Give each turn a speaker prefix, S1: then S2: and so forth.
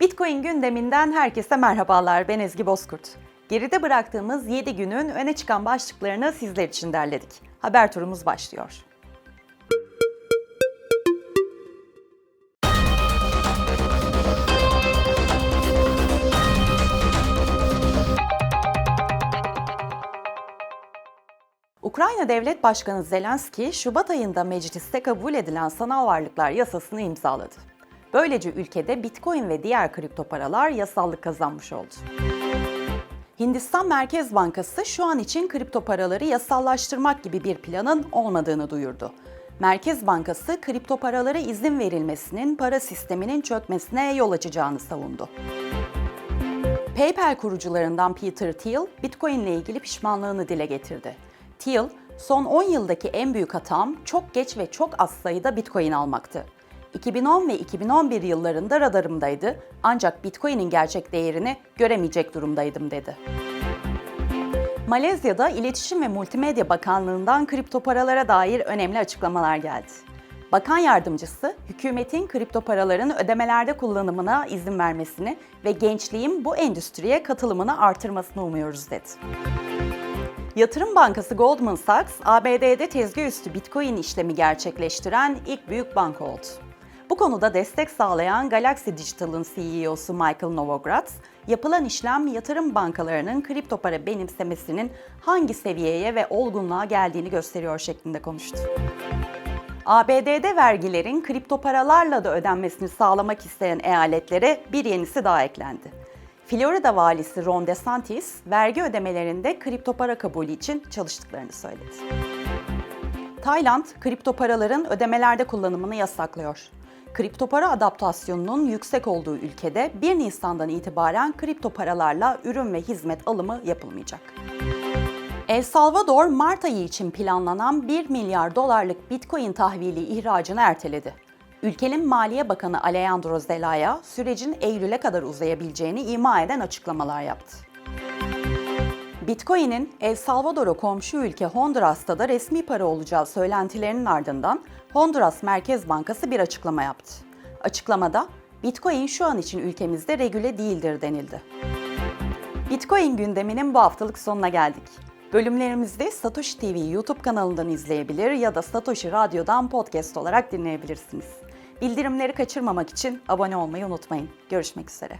S1: Bitcoin gündeminden herkese merhabalar. Ben Ezgi Bozkurt. Geride bıraktığımız 7 günün öne çıkan başlıklarını sizler için derledik. Haber turumuz başlıyor. Ukrayna Devlet Başkanı Zelenski, Şubat ayında mecliste kabul edilen sanal varlıklar yasasını imzaladı. Böylece ülkede Bitcoin ve diğer kripto paralar yasallık kazanmış oldu. Hindistan Merkez Bankası şu an için kripto paraları yasallaştırmak gibi bir planın olmadığını duyurdu. Merkez Bankası kripto paralara izin verilmesinin para sisteminin çökmesine yol açacağını savundu. PayPal kurucularından Peter Thiel, Bitcoin ile ilgili pişmanlığını dile getirdi. Thiel, son 10 yıldaki en büyük hatam çok geç ve çok az sayıda Bitcoin almaktı. 2010 ve 2011 yıllarında radarımdaydı ancak Bitcoin'in gerçek değerini göremeyecek durumdaydım dedi. Malezya'da İletişim ve Multimedya Bakanlığı'ndan kripto paralara dair önemli açıklamalar geldi. Bakan yardımcısı, hükümetin kripto paraların ödemelerde kullanımına izin vermesini ve gençliğin bu endüstriye katılımını artırmasını umuyoruz dedi. Yatırım bankası Goldman Sachs, ABD'de tezgah üstü Bitcoin işlemi gerçekleştiren ilk büyük banka oldu. Bu konuda destek sağlayan Galaxy Digital'ın CEO'su Michael Novogratz, yapılan işlem yatırım bankalarının kripto para benimsemesinin hangi seviyeye ve olgunluğa geldiğini gösteriyor şeklinde konuştu. ABD'de vergilerin kripto paralarla da ödenmesini sağlamak isteyen eyaletlere bir yenisi daha eklendi. Florida valisi Ron DeSantis, vergi ödemelerinde kripto para kabulü için çalıştıklarını söyledi. Tayland, kripto paraların ödemelerde kullanımını yasaklıyor. Kripto para adaptasyonunun yüksek olduğu ülkede 1 Nisan'dan itibaren kripto paralarla ürün ve hizmet alımı yapılmayacak. El Salvador, Mart ayı için planlanan 1 milyar dolarlık Bitcoin tahvili ihracını erteledi. Ülkenin Maliye Bakanı Alejandro Zelaya, sürecin Eylül'e kadar uzayabileceğini ima eden açıklamalar yaptı. Bitcoin'in El Salvador'a komşu ülke Honduras'ta da resmi para olacağı söylentilerinin ardından Honduras Merkez Bankası bir açıklama yaptı. Açıklamada, Bitcoin şu an için ülkemizde regüle değildir denildi. Bitcoin gündeminin bu haftalık sonuna geldik. Bölümlerimizi Satoshi TV YouTube kanalından izleyebilir ya da Satoshi Radyo'dan podcast olarak dinleyebilirsiniz. Bildirimleri kaçırmamak için abone olmayı unutmayın. Görüşmek üzere.